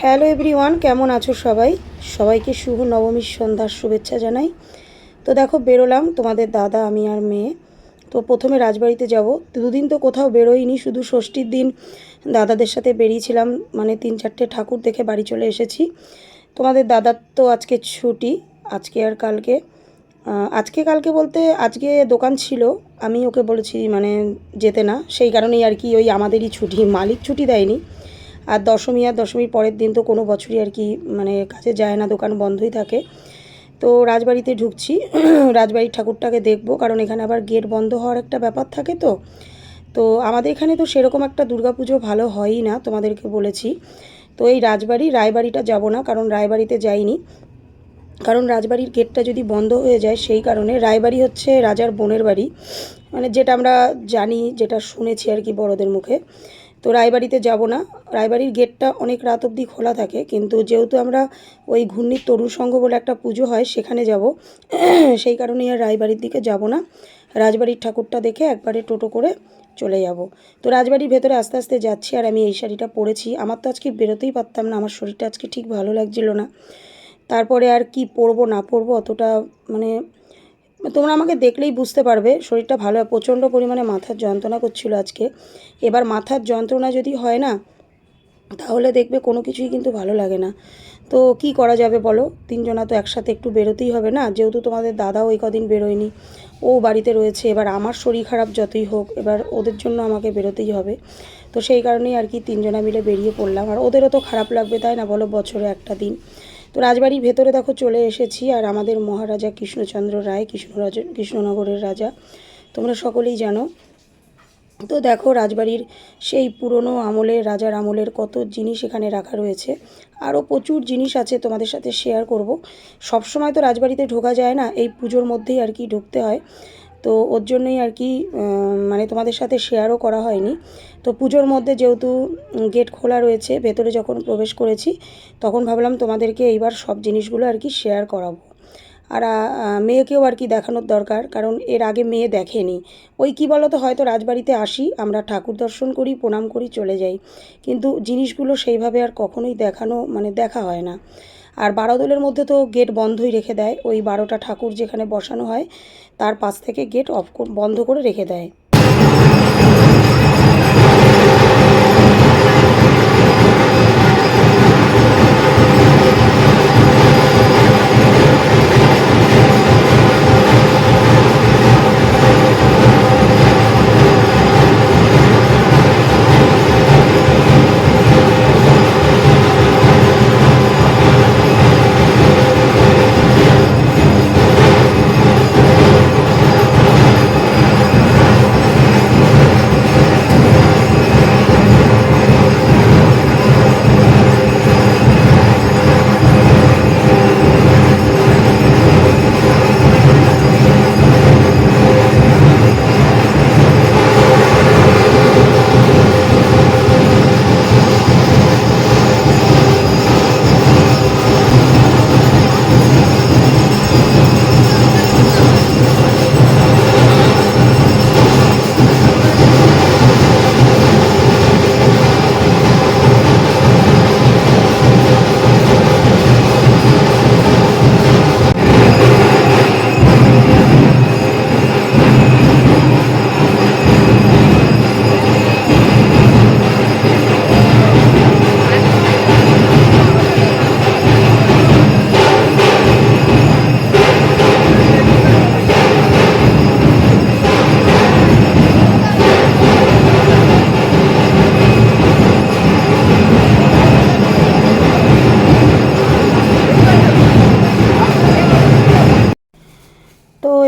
Hello everyone, কেমন আছো সবাই? সবাইকে শুভ নবমীর সন্ধ্যার শুভেচ্ছা জানাই। তো দেখো, বেরোলাম, তোমাদের দাদা, আমি আর মেয়ে। তো প্রথমে রাজবাড়িতে যাব। দুদিন তো কোথাও বেরোইনি, শুধু ষষ্ঠীর দিন দাদাদের সাথে বেরিয়েছিলাম। মানে তিন চারটে ঠাকুর দেখে বাড়ি চলে এসেছি। তোমাদের দাদার তো আজকে ছুটি, আজকে আর কালকে। আজকে কালকে বলতে আজকে দোকান ছিল, আমি ওকে বলেছি মানে যেতে না। সেই কারণেই আর কি ওই আমাদেরই ছুটি, মালিক ছুটি দেয়নি। আর দশমী আর দশমীর পরের দিন তো কোনো বছরই আর কি মানে কাজে যায় না, দোকান বন্ধই থাকে। তো রাজবাড়িতে ঢুকছি, রাজবাড়ির ঠাকুরটাকে দেখব, কারণ এখানে আবার গেট বন্ধ হওয়ার একটা ব্যাপার থাকে তো। তো আমাদের এখানে তো সেরকম একটা দুর্গাপুজো ভালো হয়ই না, তোমাদেরকে বলেছি। তো এই রাজবাড়ি, রায়বাড়িটা যাব না, কারণ রায়বাড়িতে যাইনি। কারণ রাজবাড়ির গেটটা যদি বন্ধ হয়ে যায়, সেই কারণে রায়বাড়ি হচ্ছে রাজার বোনের বাড়ি। মানে যেটা আমরা জানি, যেটা শুনেছি আর কি বড়দের মুখে। তো রায়বাড়িতে যাব না। রায়বাড়ির গেটটা অনেক রাত অবধি খোলা থাকে, কিন্তু যেহেতু আমরা ওই ঘূর্ণির তরুণ সংঘ বলে একটা পুজো হয়, সেখানে যাব। সেই কারণেই আর রায়বাড়ির দিকে যাব না। রাজবাড়ির ঠাকুরটা দেখে একবারে টোটো করে চলে যাব। তো রাজবাড়ির ভেতরে আস্তে আস্তে যাচ্ছি, আর আমি এই শাড়িটা পরেছি। আমার তো আজকে বেরোতেই পারতাম না, আমার শরীরটা আজকে ঠিক ভালো লাগছিল না। তারপরে আর কি পরবো না পরবো অতটা মানে তোমরা আমাকে দেখলেই বুঝতে পারবে, শরীরটা ভালো প্রচণ্ড পরিমাণে মাথার যন্ত্রণা করছিল আজকে। এবার মাথার যন্ত্রণা যদি হয় না, তাহলে দেখবে কোনো কিছুই কিন্তু ভালো লাগে না। তো কি করা যাবে বলো? তিনজনা তো একসাথে একটু বেরোতেই হবে না? যেহেতু তোমাদের দাদাও ওই কদিন বেরোয়নি, ও বাড়িতে রয়েছে, এবার আমার শরীর খারাপ যতই হোক, এবার ওদের জন্য আমাকে বেরোতেই হবে। তো সেই কারণেই আর কি তিনজনা মিলে বেরিয়ে পড়লাম। আর ওদেরও তো খারাপ লাগবে, তাই না বলো? বছরে একটা দিন। তো রাজবাড়ির ভেতরে দেখো চলে এসেছি, আর আমাদের মহারাজা কৃষ্ণচন্দ্র রায়, কৃষ্ণরাজ, কৃষ্ণনগরের রাজা। তোমরা সকলেই জানো। তো দেখো রাজবাড়ির সেই পুরনো আমলের, রাজার আমলের কত জিনিস এখানে রাখা রয়েছে। আরও প্রচুর জিনিস আছে তোমাদের সাথে শেয়ার করব। সব সময় তো রাজবাড়িতে ঢোকা যায় না, এই পুজোর মধ্যেই আর কি ঢুকতে হয়। তো ওর জন্যই আর কি মানে তোমাদের সাথে শেয়ারও করা হয়নি। তো পুজোর মধ্যে যেহেতু গেট খোলা রয়েছে, ভেতরে যখন প্রবেশ করেছি, তখন ভাবলাম তোমাদেরকে এইবার সব জিনিসগুলো আর কি শেয়ার করাবো। আর মেয়েকেও আর কি দেখানোর দরকার, কারণ এর আগে মেয়ে দেখেনি। ওই কি বলো তো হয়তো রাজবাড়িতে আসি, আমরা ঠাকুর দর্শন করি, প্রণাম করি, চলে যাই। কিন্তু জিনিসগুলো সেইভাবে আর কখনোই দেখানো মানে দেখা হয় না। আর বারো দোলের মধ্যে তো গেট বন্ধই রেখে দেয়। ওই বারোটা ঠাকুর যেখানে বসানো হয়, তার পাশ থেকে গেট অফ বন্ধ করে রেখে দেয়।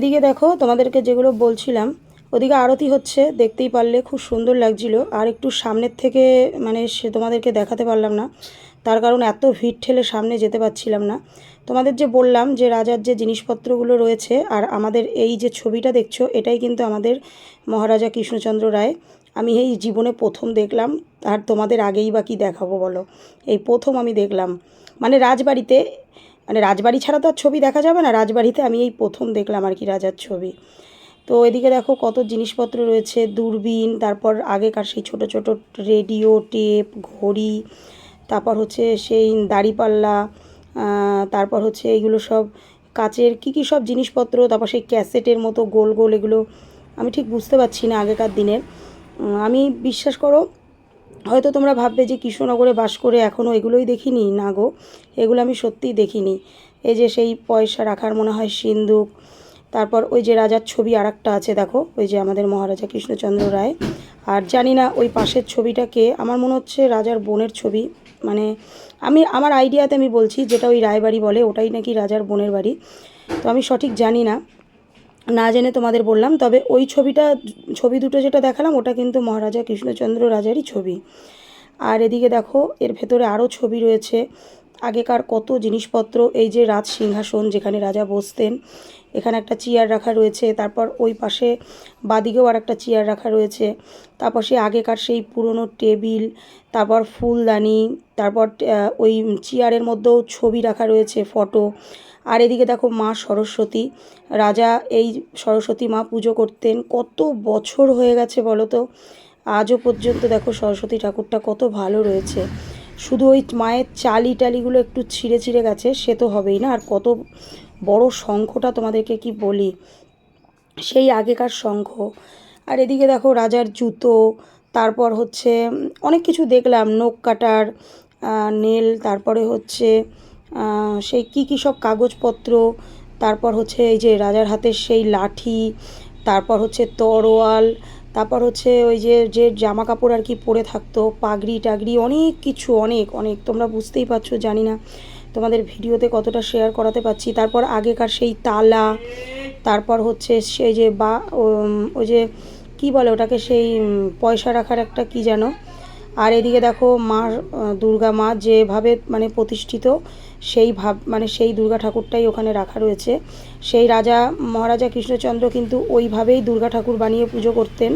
এদিকে দেখো, তোমাদেরকে যেগুলো বলছিলাম, ওদিকে আরতি হচ্ছে, দেখতেই পারলে খুব সুন্দর লাগছিল। আর একটু সামনের থেকে মানে সে তোমাদেরকে দেখাতে পারলাম না। তার কারণ এত ভিড় ঠেলে সামনে যেতে পারছিলাম না। তোমাদের যে বললাম যে রাজার যে জিনিসপত্রগুলো রয়েছে, আর আমাদের এই যে ছবিটা দেখছ, এটাই কিন্তু আমাদের মহারাজা কৃষ্ণচন্দ্র রায়। আমি এই জীবনে প্রথম দেখলাম, আর তোমাদের আগেই বা দেখাবো বলো? এই প্রথম আমি দেখলাম। মানে রাজবাড়িতে মানে রাজবাড়ি ছাড়া তো আর ছবি দেখা যাবে না। রাজবাড়িতে আমি এই প্রথম দেখলাম আর কি রাজার ছবি। তো এদিকে দেখো কত জিনিসপত্র রয়েছে, দূরবীন, তারপর আগেকার সেই ছোট ছোট রেডিও, টেপ, ঘড়ি, তারপর হচ্ছে সেই দাড়িপাল্লা তারপর হচ্ছে এইগুলো সব কাচের কী কী সব জিনিসপত্র, তারপর সেই ক্যাসেটের মতো গোল গোল এগুলো, আমি ঠিক বুঝতে পারছি না আগেকার দিনের। আমি বিশ্বাস করো হয়তো তোমরা ভাববে যে কৃষ্ণনগরে বাস করে এখনও এগুলোই দেখিনি। না গো, এগুলো আমি সত্যিই দেখিনি। এই যে সেই পয়সা রাখার মনে হয় সিন্দুক, তারপর ওই যে রাজার ছবি আর আছে দেখো, ওই যে আমাদের মহারাজা কৃষ্ণচন্দ্র রায়। আর জানি না ওই পাশের ছবিটাকে আমার মনে হচ্ছে রাজার বোনের ছবি। মানে আমি, আমার আইডিয়াতে আমি বলছি, যেটা ওই রায়বাড়ি বলে, ওটাই নাকি রাজার বোনের বাড়ি। তো আমি সঠিক জানি না। না জেনে তোমাদের বললাম, তবে ওই ছবিটা, ছবি দুটো যেটা দেখালাম, ওটা কিন্তু মহারাজা কৃষ্ণচন্দ্র রাজারই ছবি। আর এদিকে দেখো, এর ভেতরে আরও ছবি রয়েছে। আগেকার কত জিনিসপত্র, এই যে রাজ সিংহাসন যেখানে রাজা বসতেন, এখানে একটা চেয়ার রাখা রয়েছে, তারপর ওই পাশে বাদিকেও আর একটা চেয়ার রাখা রয়েছে, তারপর সেই আগেকার সেই পুরনো টেবিল, তারপর ফুলদানি, তারপর ওই চেয়ারের মধ্যেও ছবি রাখা রয়েছে, ফটো, আর এদিকে দেখো মা সরস্বতী, রাজা এই সরস্বতী মা পুজো করতেন, কত বছর হয়ে গেছে বলো তো, আজও পর্যন্ত দেখো সরস্বতী ঠাকুরটা কত ভালো রয়েছে। শুধু ওই মায়ের চালি টালিগুলো একটু ছিঁড়ে ছিঁড়ে গেছে, সে তো হবেই না। আর কত বড় শঙ্খটা তোমাদেরকে কি বলি? সেই আগেকার শঙ্খ। আর এদিকে দেখো রাজার জুতো, তারপর হচ্ছে অনেক কিছু দেখলাম, নখ কাটার নেল, তারপরে হচ্ছে সেই কী কী সব কাগজপত্র, তারপর হচ্ছে এই যে রাজার হাতের সেই লাঠি, তারপর হচ্ছে তরোয়াল তারপর হচ্ছে ওই যে যে জামা কাপড় আর কি পরে থাকতো, পাগড়ি টাগড়ি, অনেক কিছু, অনেক অনেক। তোমরা বুঝতেই পারছ, জানি না তোমাদের ভিডিওতে কতটা শেয়ার করাতে পারছি। তারপর আগেকার সেই তালা, তারপর হচ্ছে সেই যে বা ওই যে, কি বলে ওটাকে, সেই পয়সা রাখার একটা কি যেন আর এদিকে দেখো মা দুর্গা মা যেভাবে মানে প্রতিষ্ঠিত, সেই ভাব মানে সেই দুর্গা ঠাকুরটাই ওখানে রাখা রয়েছে। সেই রাজা মহারাজা কৃষ্ণচন্দ্র কিন্তু ওইভাবেই দুর্গা ঠাকুর বানিয়ে পুজো করতেন।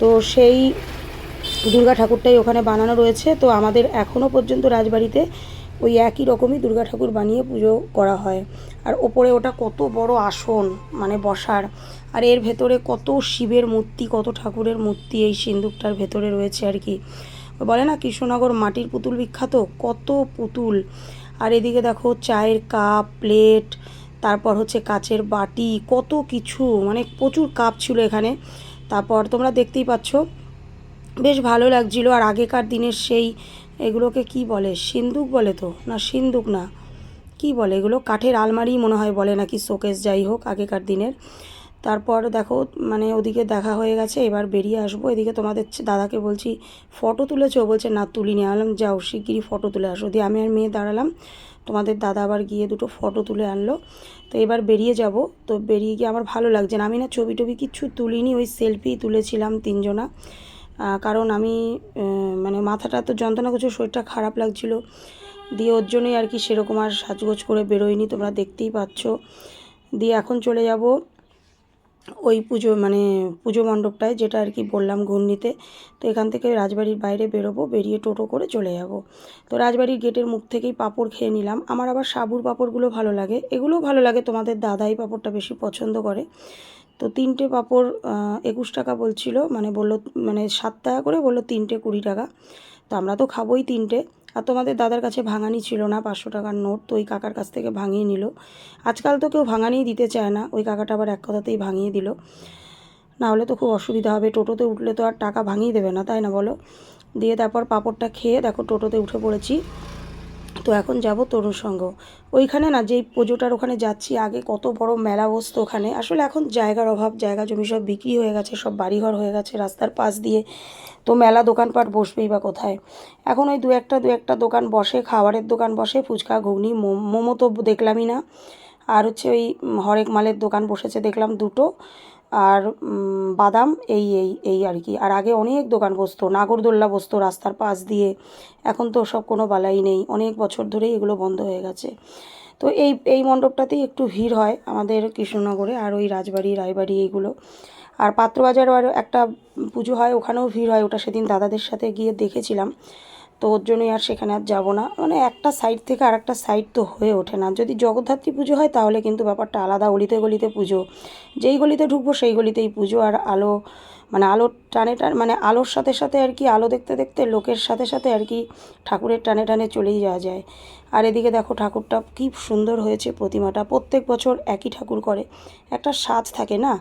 তো সেই দুর্গা ঠাকুরটাই ওখানে বানানো রয়েছে। তো আমাদের এখনও পর্যন্ত রাজবাড়িতে ওই একই রকমই দুর্গা ঠাকুর বানিয়ে পুজো করা হয়। আর ওপরে ওটা কত বড় আসন মানে বসার। আর এর ভেতরে কত শিবের মূর্তি, কত ঠাকুরের মূর্তি এই সিন্দুকটার ভেতরে রয়েছে আর কি। বলে না কৃষ্ণনগর মাটির পুতুল বিখ্যাত? কত পুতুল? আর এদিকে দেখো চায়ের কাপ, প্লেট, তারপর হচ্ছে কাচের বাটি, কত কিছু। মানে প্রচুর কাপ ছিল এখানে। তারপর তোমরা দেখতেই পাচ্ছ, বেশ ভালো লাগছিল। আর আগেকার দিনের সেই এগুলোকে কি বলে? সিন্দুক বলে তো? না, সিন্দুক না। কি বলে এগুলো? কাঠের আলমারি মনে হয় বলে নাকি শোকেস, যাই হোক, আগেকার দিনের। তারপর দেখো মানে ওদিকে দেখা হয়ে গেছে, এবার বেরিয়ে আসব। এদিকে তোমাদের দাদাকে বলছি, ফটো তুলেছো? বলছে, না, তুলিনি। আনলাম যাও, শিগগিরই ফটো তুলে আসো। দিয়ে আমি আর মেয়ে দাঁড়ালাম। তোমাদের দাদা আবার গিয়ে দুটো ফটো তুলে আনলো। তো এবার বেরিয়ে যাব। তো বেরিয়ে গিয়ে আমার ভালো লাগছে না। আমি না ছবি টবি কিচ্ছু তুলিনি, ওই সেলফি তুলেছিলাম তিনজনা। কারণ আমি মানে মাথাটা তো যন্ত্রণা করছে শরীরটা খারাপ লাগছিল। দিয়ে ওর জন্যই আর কি সেরকম আর সাজগোজ করে বেরোয়নি, তোমরা দেখতেই পাচ্ছ। দিয়ে এখন চলে যাব ওই পুজো মানে পুজো মণ্ডপটায় যেটা আর কি বললাম ঘূর্ণিতে, তো এখান থেকে রাজবাড়ির বাইরে বেরোবো, বেরিয়ে টোটো করে চলে যাব। তো রাজবাড়ির গেটের মুখ থেকেই পাঁপড় খেয়ে নিলাম। আমার আবার সাবুর পাঁপড়গুলো ভালো লাগে। এগুলোও ভালো লাগে, তোমাদের দাদাই পাঁপড়টা বেশি পছন্দ করে। তো তিনটে পাঁপড় একুশ টাকা বলছিল মানে বলল মানে সাত টাকা করে বলল তিনটে কুড়ি টাকা। তো আমরা তো খাবোই তিনটে। আর তোমাদের দাদার কাছে ভাঙানি ছিল না, পাঁচশো টাকার নোট, তো ওই কাকার কাছ থেকে ভাঙিয়ে নিল। আজকাল তো কেউ ভাঙানিই দিতে চায় না, ওই কাকাটা আবার এক কথাতেই ভাঙিয়ে দিল। না হলে তো খুব অসুবিধা হবে, টোটোতে উঠলে তো আর টাকা ভাঙিয়ে দেবে না, তাই না বলো? দিয়ে তারপর পাঁপড়টা খেয়ে দেখো টোটোতে উঠে পড়েছি। তো এখন যাব তরুণ সঙ্গ ওইখানে না যেই পুজোটার ওখানে যাচ্ছি, আগে কত বড় মেলা বসতো ওখানে। আসলে এখন জায়গার অভাব, জায়গা জমি সব বিক্রি হয়ে গেছে, সব বাড়িঘর হয়ে গেছে রাস্তার পাশ দিয়ে। তো মেলা দোকানপাট বসবেই বা কোথায়। এখন ওই দু একটা দু একটা দোকান বসে, খাবারের দোকান বসে, ফুচকা, ঘুগনি মোমো তো দেখলামই না। আর হচ্ছে ওই হরেক মালের দোকান বসেছে, দেখলাম দুটো। আর বাদাম এই এই এই আর কি। আর আগে অনেক দোকান বসতো, নাগরদোল্লা বসতো রাস্তার পাশ দিয়ে। এখন তো সব কোনো বালাই নেই, অনেক বছর ধরেই এগুলো বন্ধ হয়ে গেছে। তো এই এই মণ্ডপটাতেই একটু ভিড় হয় আমাদের কৃষ্ণনগরে আর ওই রাজবাড়ি, রায়বাড়ি এইগুলো। আর পাত্রবাজারও আর একটা পুজো হয়, ওখানেও ভিড় হয়, ওটা সেদিন দাদাদের সাথে গিয়ে দেখেছিলাম। তো ওর জন্যই আর সেখানে আর যাব না। মানে একটা সাইড থেকে আর একটা সাইড তো হয়ে ওঠে না। যদি জগদ্ধাত্রী পুজো হয় তাহলে কিন্তু ব্যাপারটা আলাদা। গলিতে গলিতে পুজো। যেই গলিতে ঢুকবো সেই গলিতেই পুজো। আর আলো মানে আলোর টানে টান মানে আলোর সাথে সাথে আর কি আলো দেখতে দেখতে লোকের সাথে সাথে আর কি ঠাকুরের টানে টানে চলেই যাওয়া যায়। আর এদিকে দেখো ঠাকুরটা কি সুন্দর হয়েছে প্রতিমাটা। প্রত্যেক বছর একই ঠাকুর করে। একটা সাজ থাকে না?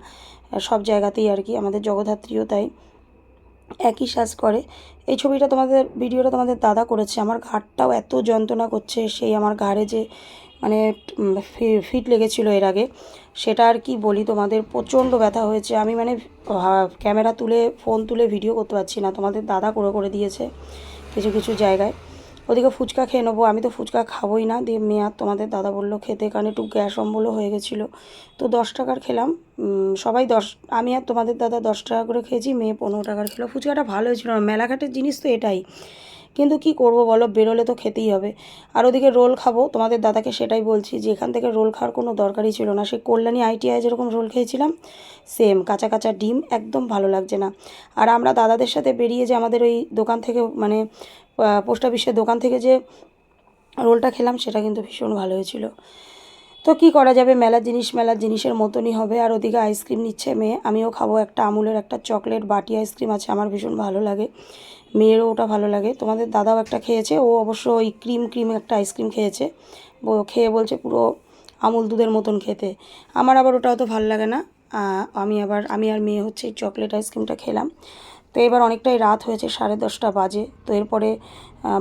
সব জায়গাতেই আর কি। আমাদের জগদ্ধাত্রীও তাই। একই সাজ করে। এই ছবিটা তোমাদের, ভিডিওটা তোমাদের দাদা করেছে। আমার ঘাটটাও এত যন্ত্রণা করছে, সেই আমার ঘাড়ে যে মানে ফিট লেগেছিল এর আগে। সেটা আর কি বলি তোমাদের, প্রচণ্ড ব্যথা হয়েছে। আমি মানে ক্যামেরা তুলে, ফোন তুলে ভিডিও করতে পারছি না। তোমাদের দাদা করে করে দিয়েছে কিছু কিছু জায়গায়। ওদিকে ফুচকা খেয়ে নেব। আমি তো ফুচকা খাবোই না। দিয়ে মেয়ে আর তোমাদের দাদা বলল খেতে, কারণ একটু গ্যাস অম্বলও হয়ে গেছিল। তো দশ টাকার খেলাম। সবাই দশ, আমি আর তোমাদের দাদা দশ টাকা করে খেয়েছি, মেয়ে পনেরো টাকার খেলো। ফুচকাটা ভালো হয়েছিল মেলাঘাটের জিনিস তো এটাই। কিন্তু কি করব বলো? বেরোলে তো খেতেই হবে। আর ওদিকে রোল খাব। তোমাদের দাদাকে সেটাই বলছি যে, এখান থেকে রোল খাওয়ার কোনো দরকারই ছিল না। সে কল্যাণী আইটিআই যেরকম রোল খেয়েছিলাম সেম কাঁচা কাঁচা ডিম, একদম ভালো লাগছে না। আর আমরা দাদাদের সাথে বেরিয়ে যে আমাদের ওই দোকান থেকে মানে পোস্ট অফিসের দোকান থেকে যে রোলটা খেলাম, সেটা কিন্তু ভীষণ ভালো হয়েছিল। তো কি করা যাবে? মেলার জিনিস মেলার জিনিসের মতনই হবে। আর ওদিকে আইসক্রিম নিচ্ছে মেয়ে। আমিও খাব একটা আমুলের একটা চকলেট বাটি আইসক্রিম আছে, আমার ভীষণ ভালো লাগে। মেয়েরও ওটা ভালো লাগে। তোমাদের দাদাও একটা খেয়েছে, ও অবশ্য ওই ক্রিম ক্রিম একটা আইসক্রিম খেয়েছে। খেয়ে বলছে পুরো আমুল দুধের মতন খেতে। আমার আবার ওটা অত ভালো লাগে না। আমি আবার, আমি আর মেয়ে হচ্ছে চকলেট আইসক্রিমটা খেলাম। তো এবার অনেকটাই রাত হয়েছে, সাড়ে দশটা বাজে। তো এরপরে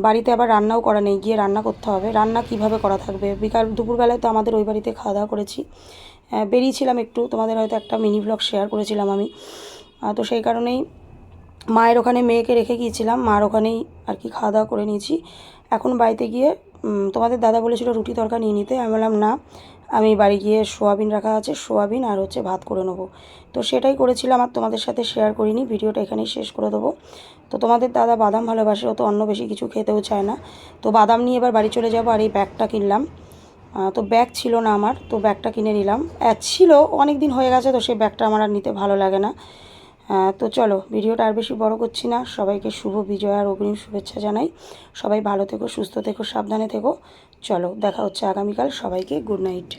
বাড়িতে আবার রান্নাও করা নেই, গিয়ে রান্না করতে হবে। রান্না কীভাবে করা থাকবে? বিকাল, দুপুরবেলায় তো আমাদের ওই বাড়িতে খাওয়া দাওয়া করেছি। বেরিয়েছিলাম একটু, তোমাদের হয়তো একটা মিনি ব্লগ শেয়ার করেছিলাম আমি। তো সেই কারণেই মায়ের ওখানে মেয়েকে রেখে গিয়েছিলাম। মার ওখানেই আর কি খাওয়া দাওয়া করে নিয়েছি। এখন বাড়িতে গিয়ে তোমাদের দাদা বলেছিল রুটি তরকা নিয়ে নিতে। আমি বললাম, না আমি বাড়ি গিয়ে সোয়াবিন রাখা আছে, সোয়াবিন আর হচ্ছে ভাত করে নেব। তো সেটাই করেছিলাম, আর তোমাদের সাথে শেয়ার করিনি, ভিডিওটা এখানেই শেষ করে দেবো। তো তোমাদের দাদা বাদাম ভালোবাসে, ও তো অন্য বেশি কিছু খেতেও চায় না। তো বাদাম নিয়ে এবার বাড়ি চলে যাব আর এই ব্যাগটা কিনলাম। তো ব্যাগ ছিল না আমার, তো ব্যাগটা কিনে নিলাম। ছিল অনেক দিন হয়ে গেছে তো সেই ব্যাগটা আমার আর নিতে ভালো লাগে না। তো চলো, ভিডিওটা আর বেশি বড় করছি না। সবাইকে শুভ বিজয় আর অগ্রিম শুভেচ্ছা জানাই। সবাই ভালো থেকো, সুস্থ থেকো, সাবধানে থেকো। চলো, দেখা হচ্ছে আগামীকাল। সবাইকে গুড নাইট।